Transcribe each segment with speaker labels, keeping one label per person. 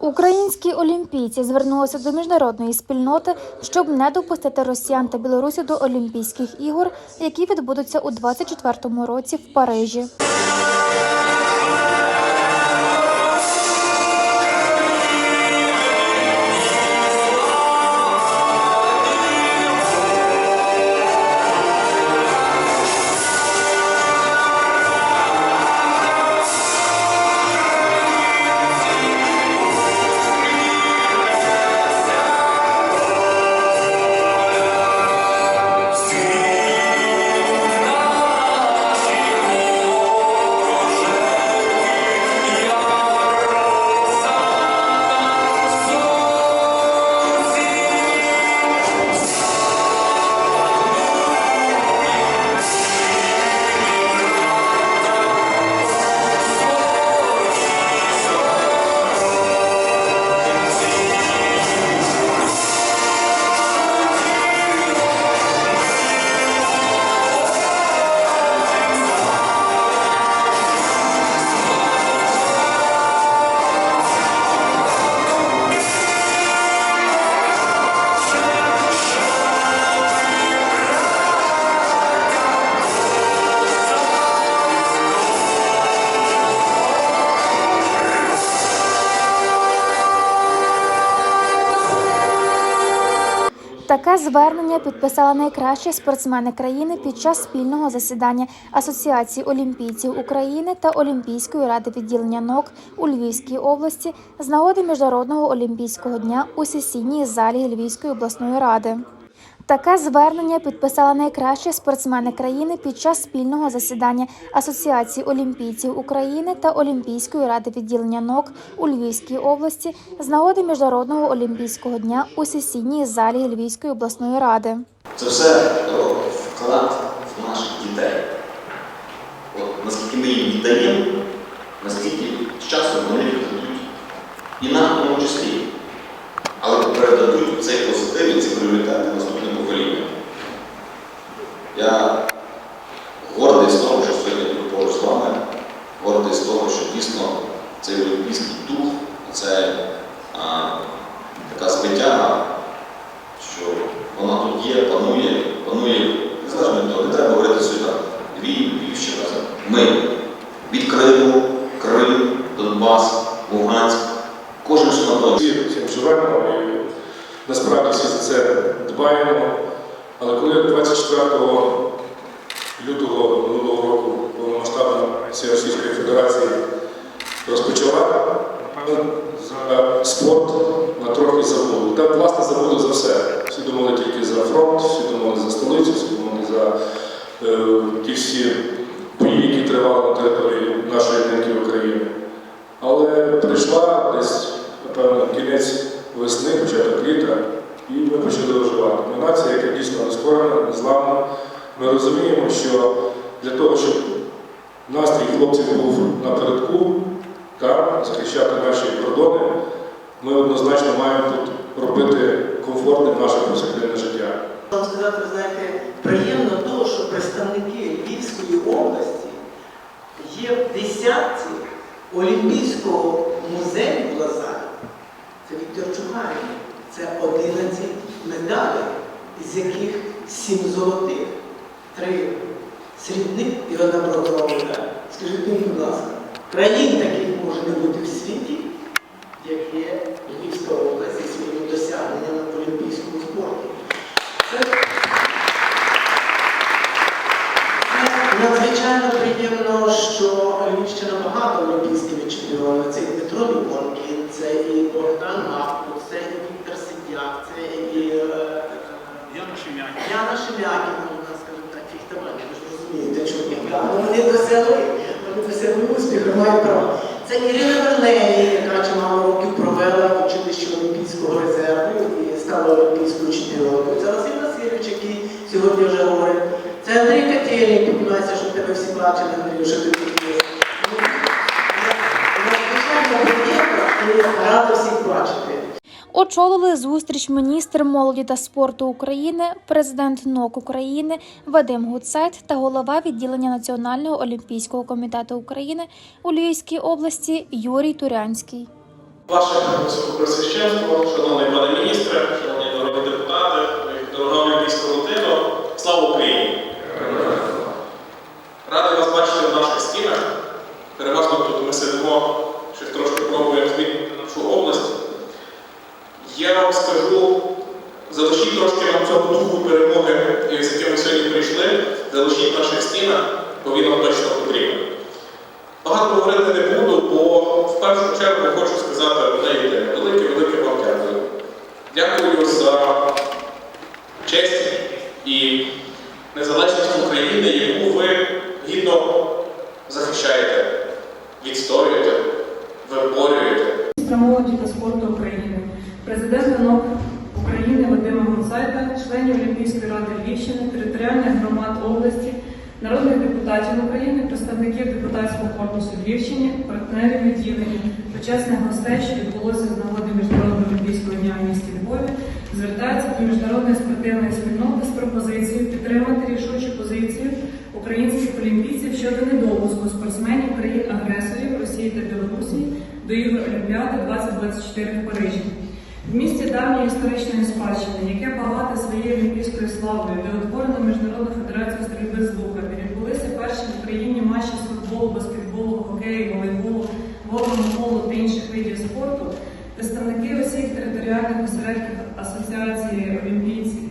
Speaker 1: Українські олімпійці звернулися до міжнародної спільноти, щоб не допустити росіян та білорусів до Олімпійських ігор, які відбудуться у 2024 році в Парижі. Звернення підписали найкращі спортсмени країни під час спільного засідання Асоціації олімпійців України та Олімпійської ради відділення НОК у Львівській області з нагоди Міжнародного олімпійського дня у сесійній залі Львівської обласної ради. Таке звернення підписали найкращі спортсмени країни під час спільного засідання Асоціації олімпійців України та Олімпійської ради відділення НОК у Львівській області з нагоди Міжнародного олімпійського дня у сесійній залі Львівської обласної ради.
Speaker 2: Це все про вклад в наших дітей. От наскільки ми їм віддаємо, наскільки з часом вони віддадуть і нам в тому числі. Але передадуть цей позитив і ці пріоритети. Я гордий з того, що сьогодні поруч з вами, гордий з того, що дійсно цей олімпійський дух, це а, така звитяга, що вона тут є, панує, панує, незалежно від не треба говорити сюди, Львів, Львівщина, ми від Криму, Крим, Донбас, Луганськ, кожен шматок.
Speaker 3: Всі цим живемо і насправді всі за це дбаємо. Але коли 24 лютого минулого року повномасштабна Росія Російської Федерації розпочала, спорт на трохи забули. Та власне забули за все. Всі думали тільки за фронт, всі думали за столицю, всі думали за е, ті всі бої, які тривали на території нашої неньки України. Але прийшла десь, напевно, кінець весни, початок літа, і ми почали оживати. Ми нація, яка дійсно нескорена, незламна. Ми розуміємо, що для того, щоб настрій хлопців був напередку, та, захищати наші кордони, ми однозначно маємо тут робити комфортним наше повсякденне життя.
Speaker 4: Вам сказати, знаєте, приємно того, що представники Львівської області є в десятці Олімпійського музею в Лазарі. Це Віктор Чугарін. Це 11 медалей, з яких 7 золотих, 3 срібних і одна бронзова. Скажіть мені, будь ласка, країн таких може не бути в світі, як є Львівська область зі своїми досягненнями в олімпійському спорті. Це Це надзвичайно приємно, що Львівщина багато олімпійськими чемпіонами. Це і Петро Лібонкін, це і Богдан Гапко, це і це і
Speaker 5: Яна Шемякіна.
Speaker 4: Яна Шемякіна, нас, скажімо так, фіхтування, ви ж розумієте, чому я. Вони досягли, вони досягли успіху, мають право. Це Ірина Вернеї, яка чимало років провела в училищі Олімпійського резерву і стала олімпійською чемпіонкою. Це Василь Васильович, який сьогодні вже говорить. Це Андрій Катєлій, сподіваюся, що тебе всі бачили, Андрію, що ти тут є.
Speaker 1: Очолили зустріч міністр молоді та спорту України, президент НОК України Вадим Гуцайт та голова відділення Національного олімпійського комітету України у Львівській області Юрій Турянський.
Speaker 6: Ваше високопресвященство, шановний пане міністре, шановні народні депутати, дорога олімпійська родина, слава Україні! Радий вас бачити в наших стінах. Переважно тут ми сидимо, щось трошки пробуємо змінити нашу область. Я вам скажу, залишіть трошки нам цього духу перемоги, з яким ми сьогодні прийшли, залишіть наших стінах, бо він нам точно потрібен. Багато говорити не буду, бо в першу чергу хочу сказати одне єдине. Велике-велике вам дякую. Дякую за честь і незалежність України, яку ви гідно захищаєте, відстоюєте, виборюєте.
Speaker 7: Міністра молоді та спорту України, президента НОК України Вадима Гуцайта, членів Олімпійської ради Львівщини, територіальних громад області, народних депутатів України, представників депутатського корпусу Львівщини, партнерів відділення, почесних гостей, що відбулося з нагоди Міжнародного олімпійського дня в місті Львові, звертається до міжнародної спортивної спільноти з пропозицією підтримати рішучу позицію українських олімпійців щодо недопуску спортсменів країн-агресорів Росії та Білорусі до ігор Олімпіади 2024 в Парижі. Давньої історичної спадщини, яке багато своєю олімпійською славою, де утворено Міжнародну федерацію стрільби з лука, де відбулися перші в Україні матчі з футболу, баскетболу, хокею, волейболу, водному полу та інших видів спорту, представники усіх територіальних осередків Асоціації олімпійців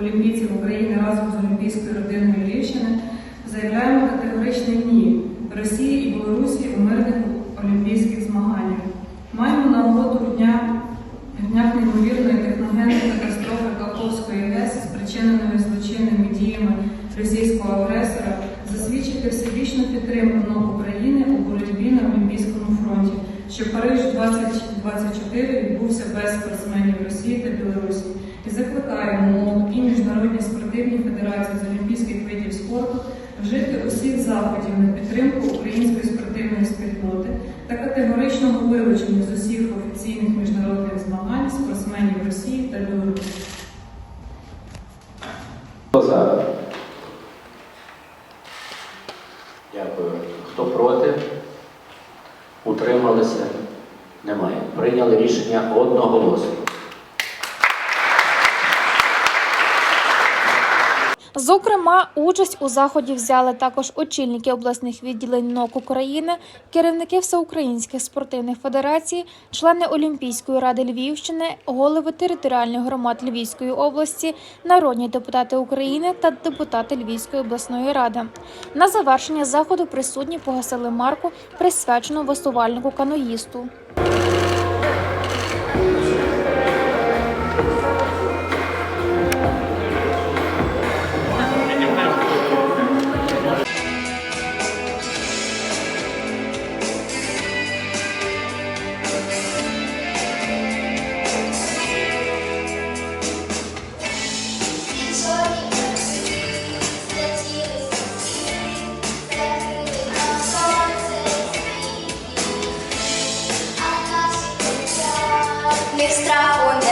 Speaker 7: олімпійців України разом з Олімпійською родиною Львівщини заявляємо категоричне ні Росії і Білорусі у мирних олімпійських змаганнях. Маємо нагоду в дня в днях неймовірної техногенної катастрофи Каховської ГЕС, спричиненої злочинними діями російського агресора, засвідчити всебічну підтримку НОК України у боротьбі на Олімпійському фронті, що Париж 2024 відбувся без спортсменів Росії та Білорусі. І закликаємо МОН і міжнародні спортивні федерації з олімпійських видів спорту вжити усіх заходів на підтримку української спортивної спільноти та категоричного вилучення з усіх офіційних міжнародних змагань спортсменів Росії та Білорусі.
Speaker 8: За? Дякую. Хто проти? Утрималися? Немає. Прийняли рішення одноголосно.
Speaker 1: Зокрема, участь у заході взяли також очільники обласних відділень НОК України, керівники всеукраїнських спортивних федерацій, члени Олімпійської ради Львівщини, голови територіальних громад Львівської області, народні депутати України та депутати Львівської обласної ради. На завершення заходу присутні погасили марку, присвячену веслувальнику каноїсту. extra phone